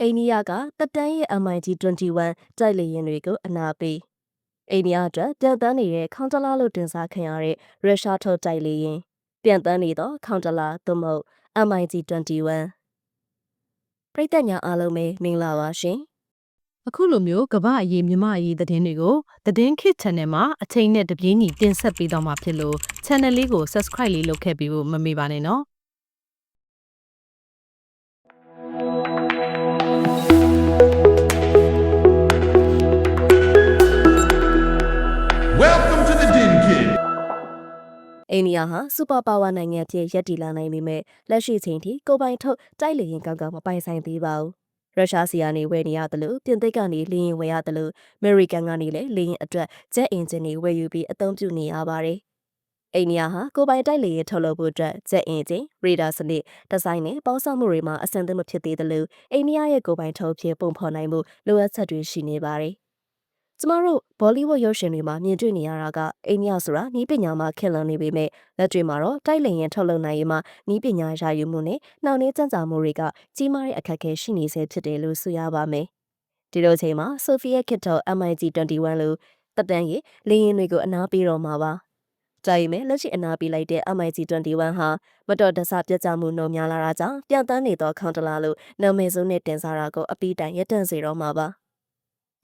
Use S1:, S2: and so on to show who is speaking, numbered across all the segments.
S1: အိန္ဒိယကတပ်တန်းရဲ့ MiG-21 တိုက်လေယာဉ်တွေကိုအနာပေးအိန္ဒိယအတွက်ပြန်တန်းနေတဲ့ခေါင်းတလားလို့တင်စားခံရတဲ့ရုရှားထုတ်တိုက်လေယာဉ်ပြန်တန်းနေသောခေါင်းတလားသို့မဟုတ် MiG-21 ပရိသတ်များအားလုံးပဲမင်္ဂလာပါရှင်
S2: အခုလိုမျိုးကမ္ဘာအရေးမြမအရေးသတင်းတွေကိုသတင်းခစ် channel မှာအချိန်နဲ့တပြေးညီတင်ဆက်ပေးတော့မှာဖြစ်လို့ channel လေးကို subscribe လေးလုပ်ခဲ့ပြီးဖို့မမေ့ပါနဲ့နော်
S1: အိန္ဒိယဟာစူပါပါဝါနိုင်ငံအဖြစ်ရပ်တည်လာနိုင်ပေမဲ့လက်ရှိချိန်ထိကိုယ်ပိုင်ထုတ်တိုက်လေယာဉ်ကောင်းကောင်းမပိုင်ဆိုင်သေးပါဘူးရုရှားစီကနေဝယ်နေရတယ်လို့ပြင်သစ်ကနေလေယာဉ်ဝယ်ရတယ်လို့အမေရိကန်ကနေလည်းလေယာဉ်အတွက်ဂျက်အင်ဂျင်တွေဝယ်ယူပြီးအသုံးပြုနေရပါတယ်အိန္ဒိယဟာကိုယ်ပိုင်တိုက်လေယာဉ်ထုတ်လုပ်ဖို့အတွက်ဂျက်အင်ဂျင်ရေဒါစနစ်ဒီဇိုင်းနဲ့ပေါင်းစပ်မှုတွေမှာအဆင်သင့်မဖြစ်သေးတယ်လို့အိန္ဒိယရဲ့ကိုယ်ပိုင်ထုတ်ဖြစ်ပုံဖော်နိုင်မှုလိုအပ်ချက်တွေရှိနေပါတယ် ကျမတို့ဘောလိဝုဒ်ရုပ်ရှင်တွေမှာမြင်တွေ့နေရတာကအိန္ဒိယဆိုတာနီးပညာမှာခင်လန်နေပေမဲ့လက်တွေ့မှာတော့တိုက်လေရင်ထုတ်လုပ်နိုင်ရေးမှာနီးပညာရယူမှုနဲ့နှောင့်နှေးကြံ့ကြာမှုတွေကကြီးမားတဲ့အခက်အခဲရှိနေဆဲဖြစ်တယ်လို့ဆိုရပါမယ်။ဒီလိုချိန်မှာဆိုဖီယက်ခစ်တော် MiG-21 လို့တပ်တန်းရေးလေယာဉ်တွေကိုအနားပေးတော့မှာပါ။ကြိုင်မဲ့လက်ရှိအနားပေးလိုက်တဲ့ MiG-21 ဟာမတော်တဆပြတ်ကျမှုနှုံများလာတာကြောင့်ပြန်တန်းနေသောခေါင်းတလားလို့နာမည်ဆိုးနဲ့တင်စားတာကိုအပီးတိုင်ရပ်တန့်စေတော့မှာပါ။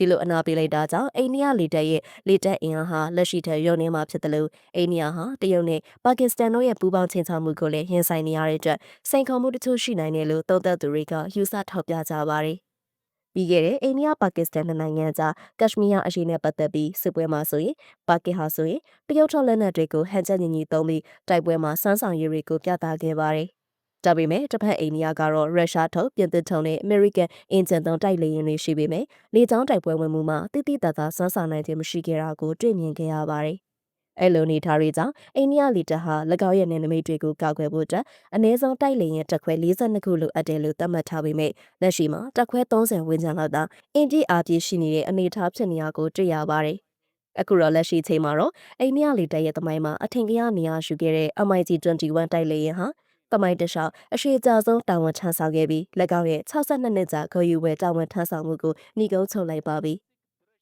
S1: ဒီလိုအနာပေးလိုက်တာကြောင့်အိန္ဒိယလေတပ်ရဲ့လေတပ်အင်အားဟာလက်ရှိထက်လျော့နေမှာဖြစ်တယ်လို့အိန္ဒိယဟာတရုတ်နဲ့ပါကစ္စတန်တို့ရဲ့ပူးပေါင်းချင်းချမှုကိုလည်းရင်ဆိုင်နေရတဲ့အတွက်စိန်ခေါ်မှုတချို့ရှိနိုင်တယ်လို့သုံးသပ်သူတွေကယူဆထောက်ပြကြပါတယ်။ပြီးခဲ့တဲ့အိန္ဒိယပါကစ္စတန်နိုင်ငံကြားကက်ရှမီးယားအရေးနဲ့ပတ်သက်ပြီးစစ်ပွဲမှာဆိုရင်ပါကင်ဟာဆိုရင်တရုတ်ထောက်လက်နက်တွေကိုဟန်ချက်ညီညီသုံးပြီးတိုက်ပွဲမှာစမ်းဆောင်ရည်တွေကိုပြသခဲ့ပါတယ်။ ဒါပေမဲ့တစ်ဖက်အိန္ဒိယကတော့ရုရှားထုတ်ပြင်သစ်ထုံနဲ့အမေရိကန်အင်ဂျင်သုံးတိုက်လေယာဉ်တွေရှိပေမဲ့လေကြောင်းတိုက်ပွဲဝင်မှုမှာတိတိတတ်တာစွမ်းဆောင်နိုင်ခြင်းမရှိခဲ့တာကိုတွေ့မြင်ခဲ့ရပါတယ်။အဲ့လိုနေထားတွေကြောင့်အိန္ဒိယလီတပ်ဟာ၎င်းရဲ့နယ်နိမိတ်တွေကိုကောက်ွယ်ဖို့အတွက်အနည်းဆုံးတိုက်လေယာဉ်တက်ခွဲ42ခုလိုအပ်တယ်လို့သတ်မှတ်ထားပေမဲ့လက်ရှိမှာတက်ခွဲ30ဝန်းကျင်လောက်သာအင်ဒီအာပြည့်ရှိနေတဲ့အနေအထားဖြစ်နေရကိုတွေ့ရပါတယ်။အခုတော့လက်ရှိချိန်မှာတော့အိန္ဒိယလေတပ်ရဲ့တမိုင်းမှာအထင်ကြီးနေရရှိခဲ့တဲ့ MiG-21 တိုက်လေယာဉ်ဟာ တမိုင်းတလျှောက်အရှိကြဆုံးတာဝန်ထမ်းဆောင်ခဲ့ပြီး၎င်းရဲ့62နှစ်ကြာဂုဏ်ယူဝယ်တာဝန်ထမ်းဆောင်မှုကိုညီကုန်းချုပ်လိုက်ပါပြီ။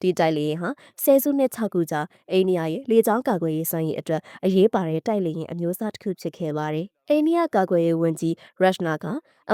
S1: ဒီတိုက်လေယာဉ်ဟာဆယ်စုနှစ်6ခုကြာအိန္ဒိယရဲ့လေကြောင်းကာကွယ်ရေးစွမ်းရည်အတွက်အရေးပါတဲ့တိုက်လေယာဉ်အမျိုးအစားတစ်ခုဖြစ်ခဲ့ပါတယ်။အိန္ဒိယကာကွယ်ရေးဝန်ကြီးရက်ရှနာက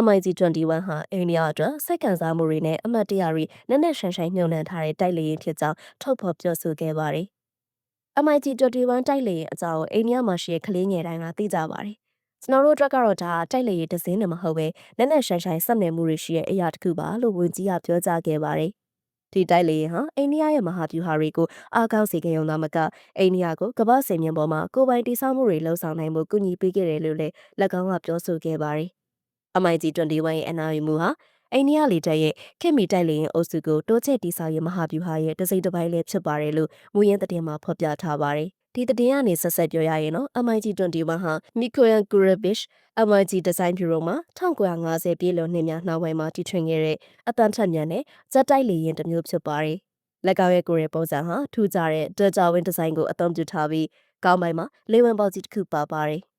S1: MiG-21 ဟာအိန္ဒိယအတွက်စိတ်ခံစားမှုတွေနဲ့အမတ်တရားတွေနက်နက်ရှိုင်းရှိုင်းညှို့နှံထားတဲ့တိုက်လေယာဉ်ဖြစ်ကြောင်းထုတ်ဖော်ပြောဆိုခဲ့ပါတယ်။ MiG-21 တိုက်လေယာဉ်အကြောင်းအိန္ဒိယမှာရှိတဲ့ကလေးငယ်တိုင်းကသိကြပါတယ် ကျွန်တော်တို့အတွက်ကတော့ဒါတိုက်လေရဒဇင်းနဲ့မဟုတ်ပဲလက်နဲ့ရှိုင်းရှိုင်းဆက်နွယ်မှုတွေရှိတဲ့အရာတစ်ခုပါလို့ဝန်ကြီးကပြောကြားခဲ့ပါတယ်။ဒီတိုက်လေဟာအိန္ဒိယရဲ့မဟာဗျူဟာတွေကိုအားကောင်းစေခဲ့ုံသာမကအိန္ဒိယကိုကမ္ဘာစင်မြင့်ပေါ်မှာကိုပိုင်တိစောက်မှုတွေလှုံ့ဆော်နိုင်မှုကူညီပေးခဲ့တယ်လို့လည်း၎င်းကပြောဆိုခဲ့ပါတယ်။ MiG-21 ရဲ့အနာယူမှုဟာအိန္ဒိယလေတပ်ရဲ့ခင်မီတိုက်လေရင်အုပ်စုကိုတိုးချဲ့တိစောက်ရေးမဟာဗျူဟာရဲ့တစိမ့်တစ်ပိုင်းလည်းဖြစ်ပါတယ်လို့မူရင်းသတင်းမှာဖော်ပြထားပါတယ်။ ဒီသတင်းကနေဆက်ဆက်ပြောရရင်တော့ MiG-21 ဟာ Mikoyan Gurevich MiG Design Bureau မှာ1950ပြည်လွန်နှစ်များနှောင်းပိုင်းမှာတည်ထွင်ခဲ့တဲ့အတန်ထက်မြန်တဲ့ဇက်တိုက်လေယာဉ်တစ်မျိုးဖြစ်ပါတယ်။လက်ကောက်ရဲ့ကိုယ်ရဲ့ပုံစံဟာထူးခြားတဲ့ Delta Wing Design ကိုအသုံးပြုထားပြီးကောင်းပိုင်းမှာလေဝင်ပေါက်ကြီးတစ်ခုပါပါတယ်။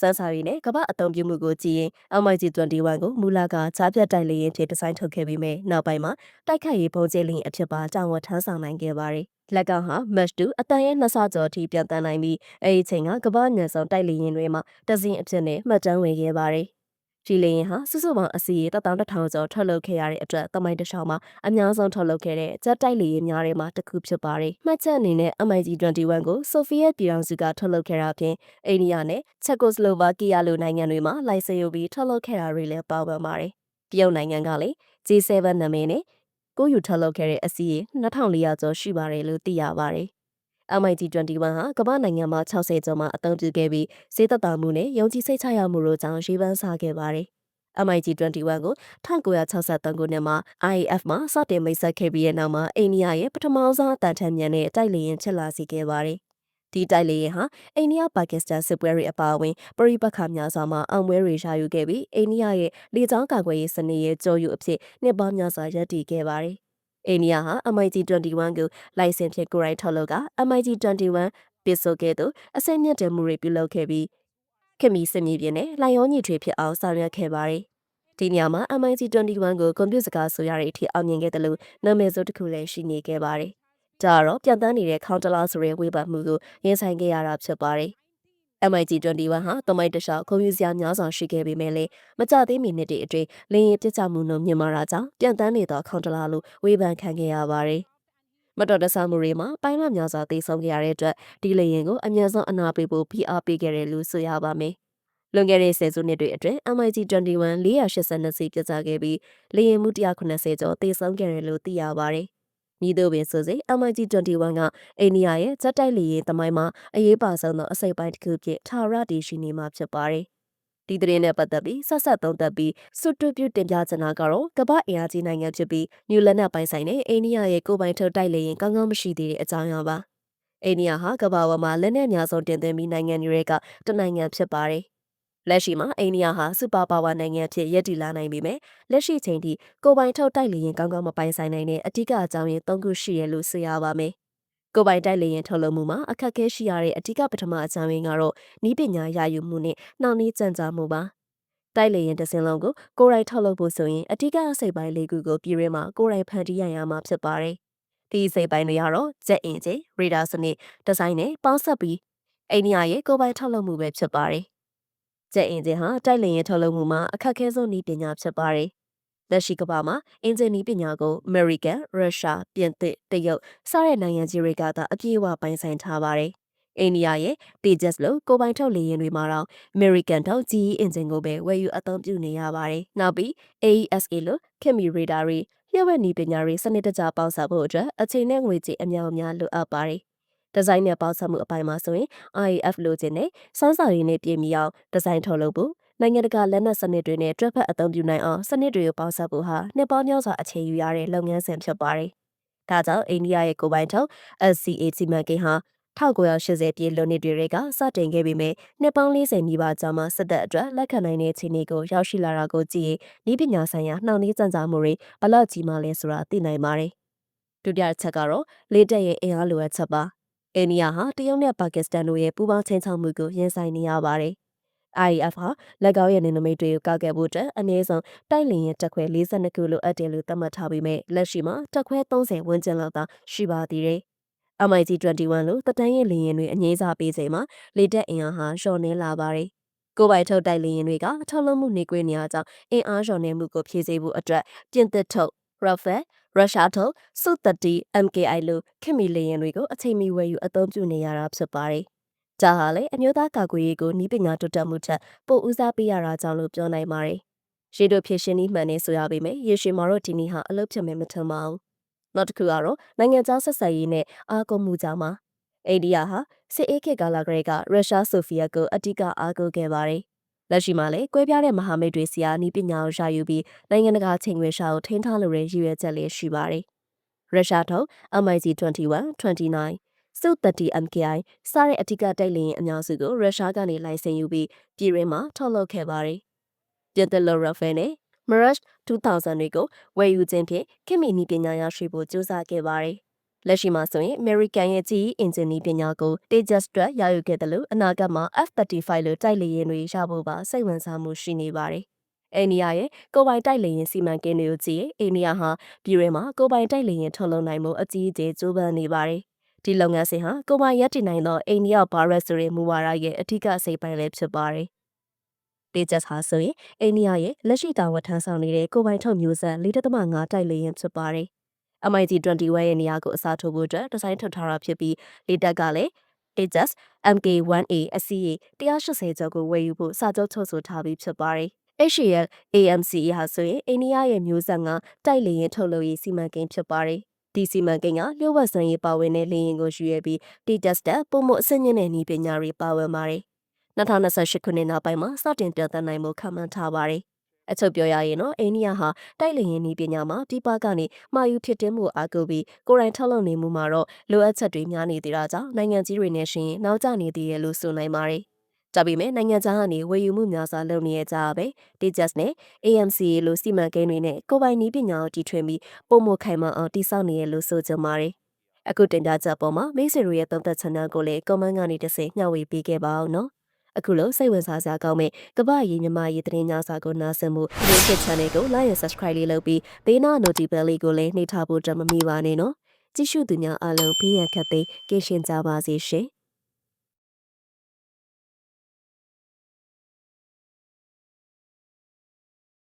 S1: စမ်းစာရည်နဲ့ကမ္ဘာအသုံးပြုမှုကိုကြည့်ရင် MiG-21 ကိုမူလကချားပြတ်တိုက်လေယာဉ်ဖြစ်ဒီဇိုင်းထုတ်ခဲ့ပြီးမြဲနောက်ပိုင်းမှာတိုက်ခိုက်ရေးပုံကျလင်းအဖြစ်ပါတာဝန်ထမ်းဆောင်နိုင်ခဲ့ပါတယ်လက်ကောင်ဟာ match 2အတန်ရဲ့နှစ်ဆကျော်အထိပြန်တန်းနိုင်ပြီးအဲဒီချိန်ကကမ္ဘာ့ညံဆောင်တိုက်လေရင်တွေမှာတစင်းအဖြစ်နဲ့မှတ်တမ်းဝင်ခဲ့ပါတယ်။ ဒီလေရင်ဟာစုစုပေါင်းအစီရေ1100ကျော်ထွက်လုပ်ခဲ့ရတဲ့အတွက်တမိုင်းတစ်လျှောက်မှာအများဆုံးထွက်လုပ်ခဲ့တဲ့ဂျက်တိုက်လေရင်များထဲမှာတစ်ခုဖြစ်ပါတယ်။မှတ်ချက်အနေနဲ့ MiG-21 ကိုဆိုဗီယက်ပြည်ထောင်စုကထွက်လုပ်ခဲ့တာပြင်အိန္ဒိယနဲ့ချက်ကိုစလိုဗာကီးယားလိုနိုင်ငံတွေမှာလိုင်စင်ယူပြီးထွက်လုပ်ခဲ့တာတွေလည်းပါဝင်ပါတယ်။တရုတ်နိုင်ငံကလည်း G7 နာမည်နဲ့ကိုယူထုတ်လုပ်ခဲ့တဲ့အစီးရေ2400ကျော်ရှိပါတယ်လို့သိရပါတယ်။ MiG-21 ဟာကမ္ဘာနိုင်ငံမှာ60ကျော်မှာအသုံးပြုခဲ့ပြီးဈေးသက်သာမှုနဲ့ယုံကြည်စိတ်ချရမှုတို့ကြောင့်ရေးပန်းစားခဲ့ပါတယ်။ MiG-21 ကို1963ခုနှစ်မှာ IAF မှာစတင်မိတ်ဆက်ခဲ့ပြီးတဲ့နောက်မှာအိန္ဒိယရဲ့ပထမဆုံးအတန်ထန်မြန်တဲ့တိုက်လေယာဉ်ချက်လာစီခဲ့ပါတယ်။ဒီတိုက်လေယာဉ်ဟာအိန္ဒိယပါကစ္စတန်စစ်ပွဲတွေအပါအဝင်ပရိပက္ခများစွာမှာအောင်ပွဲတွေရယူခဲ့ပြီးအိန္ဒိယရဲ့လေကြောင်းကာကွယ်ရေးစနစ်ရဲ့ကြော်ယူအဖြစ်နှစ်ပေါင်းများစွာရပ်တည်ခဲ့ပါတယ် အိန္ဒိယဟာ MiG-21 ကိုလိုင်စင်ဖြင့်ကိုယ်တိုင်ထုတ်လုပ်က MiG-21 ပစ်ဆို့ခဲ့သူအစိမ့်မြင့်တယ်မှုတွေပြုလုပ်ခဲ့ပြီးခင်မီစစ်မြေပြင်နဲ့လိုင်ယောညီထွေဖြစ်အောင်ဆောင်ရွက်ခဲ့ပါတယ်ဒီနေရာမှာ MIG21 ကိုကွန်ပျူတာစကားဆိုရတဲ့အထိအောင်မြင်ခဲ့တယ်လို့နာမည်ဆိုတစ်ခုလည်းရှိနေခဲ့ပါတယ်။ဒါကတော့ပြန်တန်းနေတဲ့ counter ဆိုတဲ့ဝေဖန်မှုကိုရင်ဆိုင်ခဲ့ရတာဖြစ်ပါတယ်။ MIG21 ဟာတမိုင်းတခြားခုံယူစရာများစွာရှိခဲ့ပေမဲ့လည်းမကြသေးမီနှစ်တွေအတွင်းလင်းရင်ပြစ်ချမှုနှုန်းမြင့်မားတာကြောင့်ပြန်တန်းနေသော counter လို့ဝေဖန်ခံခဲ့ရပါတယ်။မတော်တဆမှုတွေမှာပိုင်းမများစွာသိဆုံးခဲ့ရတဲ့အတွက်ဒီလေရင်ကိုအမြန်ဆုံးအနာပေးဖို့ဖိအားပေးခဲ့တယ်လို့ဆိုရပါမယ်။လွန်ခဲ့တဲ့ဆယ်စုနှစ်တွေအတွင်း MIG21 482စီပြသခဲ့ပြီးလေရင်မှု190ကျော်သေဆုံးခဲ့တယ်လို့သိရပါတယ်။ မိတို့ပင်ဆိုစေ MIG21 ကအိန္ဒိယရဲ့ဇက်တိုက်လေရင်သမိုင်းမှာအရေးပါဆုံးသောအစိပ်ပိုင်းတစ်ခုဖြစ်ထာဝရတည်ရှိနေမှာဖြစ်ပါတယ်။ဒီသတင်းနဲ့ပတ်သက်ပြီးဆက်ဆက်သုံးသပ်ပြီးစွတ်တွပြုတင်ပြချင်တာကတော့ကမ္ဘာအင်အားကြီးနိုင်ငံဖြစ်ပြီးနျူလက်နက်ပိုင်းဆိုင်တဲ့အိန္ဒိယရဲ့ကိုယ်ပိုင်ထုတ်တိုက်လေရင်ကောင်းကောင်းမရှိသေးတဲ့အကြောင်းအရာပါ။အိန္ဒိယဟာကမ္ဘာပေါ်မှာလက်နက်အများဆုံးတင်သွင်းပြီးနိုင်ငံတွေကတနိုင်ငံဖြစ်ပါတယ်။ လက်ရှိမှာအိန္ဒိယဟာစူပါပါဝါနိုင်ငံဖြစ်ရည်တည်လာနိုင်ပေမဲ့လက်ရှိချိန်ထိကိုယ်ပိုင်ထုတ်တိုက်လေရင်ကောင်းကောင်းမပိုင်ဆိုင်နိုင်တဲ့အထူးအကြောင်းရင်း၃ခုရှိရလို့ဆိုရပါမယ်။ကိုယ်ပိုင်တိုက်လေရင်ထုတ်လုပ်မှုမှာအခက်အခဲရှိရတဲ့အထူးပထမအကြောင်းရင်းကတော့ဤပညာရယူမှုနဲ့နှောင့်နှေးကြံ့ကြာမှုပါ။တိုက်လေရင်တစ်စင်းလုံးကိုကိုယ်တိုင်ထုတ်လုပ်ဖို့ဆိုရင်အထူးအစိပ်ပိုင်းလေးခုကိုပြည်ရင်းမှာကိုယ်တိုင်ဖန်တီးရရမှာဖြစ်ပါတယ်။ဒီစိပ်ပိုင်းတွေကတော့ဂျက်အင်ဂျင်ရေဒါစနစ်ဒီဇိုင်းနဲ့ပေါင်းစပ်ပြီးအိန္ဒိယရဲ့ကိုယ်ပိုင်ထုတ်လုပ်မှုပဲဖြစ်ပါတယ်။ ဂျက်အင်ဂျင်ဟာတိုက်လေရင်ထုတ်လုပ်မှုမှာအခက်အခဲဆုံးနည်းပညာဖြစ်ပါတယ်။လက်ရှိကမ္ဘာမှာအင်ဂျင်နီးပညာကိုအမေရိကန်၊ရုရှား၊ပြင်သစ်၊တရုတ်စတဲ့နိုင်ငံကြီးတွေကသာအပြည့်အဝပိုင်ဆိုင်ထားပါတယ်။အိန္ဒိယရဲ့ Tejas လို့ကိုပိုင်ထုတ်လေယာဉ်တွေမှာတော့ American ထုတ် GE engine ကိုပဲဝယ်ယူအသုံးပြုနေရပါတယ်။နောက်ပြီး AESA လို့ခင်မီရေဒါတွေလျှက်ဝက်နီးပညာတွေစနစ်တကျပေါင်းစပ်ဖို့အတွက်အချိန်နဲ့ငွေကြေးအများအများလိုအပ်ပါတယ်။ ဒီဇိုင်းနဲ့ပေါင်းစပ်မှုအပိုင်းမှာဆိုရင် IAF လိုချင်တဲ့စမ်းစာရည်နဲ့ပြည်မီအောင်ဒီဇိုင်းထုတ်လုပ်ဖို့နိုင်ငံတကာလက်နက်စနစ်တွေနဲ့တွဲဖက်အသုံးပြုနိုင်အောင်စနစ်တွေကိုပေါင်းစပ်ဖို့ဟာနှစ်ပေါင်းများစွာအခြေယူရတဲ့လုပ်ငန်းစဉ်ဖြစ်ပါတယ်။ဒါကြောင့်အိန္ဒိယရဲ့ကိုယ်ပိုင်ထုတ် SCA စီမံကိန်းဟာ1980ပြည့်လွန်နှစ်တွေကစတင်ခဲ့ပြီးမြနှစ်ပေါင်း40နီးပါးကြာမှစစ်တပ်အတွက်လက်ခံနိုင်တဲ့အခြေအနေကိုရောက်ရှိလာတာကိုကြည့်ရင်ဤပညာဆိုင်ရာနှောင့်နှေးကြံ့ကြာမှုတွေဘလောက်ကြီးမှလဲဆိုတာသိနိုင်ပါတယ်။ဒုတိယချက်ကတော့လေတက်ရဲ့အင်အားလိုအပ်ချက်ပါ။ အိန္ဒိယဟာတရုတ်နဲ့ပါကစ္စတန်တို့ရဲ့ပူးပေါင်းချင်းချောက်မှုကိုရင်ဆိုင်နေရပါတယ်။ IAF ဟာလက်ကောက်ရဲ့နေနမိတ်တွေကိုကောက်ခဲ့ဖို့အတွက်အနည်းဆုံးတိုက်လင်ရဲ့တက်ခွဲ42ခုလိုအပ်တယ်လို့သတ်မှတ်ထားပေမဲ့လက်ရှိမှာတက်ခွဲ30ဝန်းကျင်လောက်သာရှိပါသေးတယ်။ MIG-21 လို့တတန်းရဲ့လေယာဉ်တွေအငြိမ်းစားပေးချိန်မှာလေတက်အင်အားဟာလျှော့နေလာပါတယ်။ကိုပိုင်ထုတ်တိုက်လေယာဉ်တွေကထုတ်လုပ်မှုနှိကွေးနေရကြောင်းအင်အားလျော့နေမှုကိုဖြည့်ဆည်းဖို့အတွက်ပြင်သစ်ထုတ် Rafale ရုရှားထုတ်စု30 MKI လို့ခင်မီလေယာဉ်တွေကိုအချိန်မီဝယ်ယူအသုံးပြုနေရတာဖြစ်ပါတယ်။ဒါဟာလည်းအမျိုးသားကာကွယ်ရေးကိုနီးပညာတိုးတက်မှုထက်ပိုဦးစားပေးရတာကြောင့်လို့ပြောနိုင်ပါတယ်။ရေတို့ဖြစ်ရှင်ဤမှန်နေဆိုရပေမဲ့ရေရှည်မှာတော့ဒီနည်းဟာအလုပ်ဖြစ်မယ်မထင်ပါဘူး။နောက်တစ်ခုကတော့နိုင်ငံခြားဆက်ဆံရေးနဲ့အားကိုးမှုကြောင့်ပါ။အိန္ဒိယဟာစစ်အေးခေတ်ကာလကလေးကရုရှားဆိုဗီယက်ကိုအတိအကအားကိုးခဲ့ပါတယ်။ လက်ရှိမှာလည်းကွဲပြားတဲ့မဟာမိတ်တွေစီအားနီးပညာကိုရယူပြီးနိုင်ငံတကာချိန်ခွင်ရှာကိုထိန်းထားလိုတဲ့ရည်ရွယ်ချက်လေးရှိပါတယ်။ရုရှားထုတ် MiG-21, 29စု30 MKI စတဲ့အထူးတိုက်လေယာဉ်အများစုကိုရုရှားကနေလိုင်စင်ယူပြီးပြည်ရင်းမှာထုတ်လုပ်ခဲ့ပါတယ်။ပြင်သစ်လိုရာဖဲနဲ့ Mirage 2000တွေကိုဝယ်ယူခြင်းဖြင့်ခင်မီနီပညာရရှိဖို့ကြိုးစားခဲ့ပါတယ်။ လက်ရှိမှာဆိုရင် American ရဲ့ GE engine နီးပညာကို Tejas အတွက်ရယူခဲ့တယ်လို့အနာဂတ်မှာ F35 လို့တိုက်လေယာဉ်တွေရဖို့ပါစိတ်ဝင်စားမှုရှိနေပါတယ်။အိန္ဒိယရဲ့ကိုပိုင်တိုက်လေရင်စီမံကိန်းတွေကိုကြည့်ရင်အိန္ဒိယဟာပြည်ရဲမှာကိုပိုင်တိုက်လေရင်ထုတ်လုပ်နိုင်မှုအကြီးအကျယ်ကြိုးပမ်းနေပါတယ်။ဒီလုပ်ငန်းစဉ်ဟာကိုပိုင်ရပ်တည်နိုင်သောအိန္ဒိယဘာရက်ဆိုတဲ့မူဝါဒရဲ့အထူးအစိပ်ပိုင်းလည်းဖြစ်ပါတယ်။ဒေဂျက်ဟာဆိုရင်အိန္ဒိယရဲ့လက်ရှိတာဝန်ထမ်းဆောင်နေတဲ့ကိုပိုင်ထုတ်မျိုးဆက်၄.၅တိုက်လေရင်ဖြစ်ပါတယ်။ MIG-21 ရဲ့နေရာကိုအစားထိုးဖို့အတွက်ဒီဇိုင်းထုတ်ထားတာဖြစ်ပြီးလေတက်ကလည်း Aegis MK1A အစီး180ကျော်ကိုဝယ်ယူဖို့စာချုပ်ချုပ်ဆိုထားပြီးဖြစ်ပါတယ်။ HAL AMCE ဟာဆိုရင်အိန္ဒိယရဲ့မျိုးဆက်ငါတိုက်လေရင်ထုတ်လုပ်ရေးစီမံကိန်းဖြစ်ပါတယ်။ဒီစီမံကိန်းကလျှို့ဝှက်စွမ်းရေးပါဝင်တဲ့လေယာဉ်ကိုရွေးပြီးတီတက်စတက်ပုံမှုအဆင့်မြင့်တဲ့နည်းပညာတွေပါဝင်ပါတယ်။2028ခုနှစ်နောက်ပိုင်းမှာစတင်ပြသနိုင်မှုခံမှန်းထားပါတယ်။ အချုပ်ပြောရရင်တော့အိန္ဒိယဟာတိုက်လေရင်နည်းပညာမှာဒီပါကနေမှာယူဖြစ်တင်မှုအားကိုပြီးကိုယ်တိုင်ထုတ်လုပ်နေမှုမှာတော့လိုအပ်ချက်တွေများနေသေးတာကြောင့်နိုင်ငံကြီးတွေနဲ့ရှင်နောက်ကျနေသေးတယ်လို့ဆိုနိုင်ပါတယ်။ဒါပေမဲ့နိုင်ငံခြားကနေဝယ်ယူမှုများစွာလုပ်နေရကြပဲ Tejas နဲ့ AMCA လိုစီမံကိန်းတွေနဲ့ကိုပိုင်နည်းပညာကိုတီထွင်ပြီးပုံမခိုင်မာအောင်တည်ဆောက်နေရလို့ဆိုကြပါတယ်အခုတင်ပြချက်ပေါ်မှာမိတ်ဆွေတို့ရဲ့သုံးသပ်ချက်များကိုလည်း comment ကနေတစ်ဆင့်မျှဝေပေးခဲ့ပါအောင်နော် အခုလိုစိတ်ဝင်စားစရာကောင်းမဲ့ကမ္ဘာရေးမြမရေးသတင်းများစာကိုနားဆင်မှုဒီ channel ကို like and subscribe လေးလုပ်ပြီးဘေးနား notification လေးကိုလည်းနှိပ်ထားဖို့တမမီပါနဲ့နော်ကြည့်ရှုသူများအားလုံးဘေးရန်ခတ်သိမ်းကင်းရှင်းကြပါစေရှင်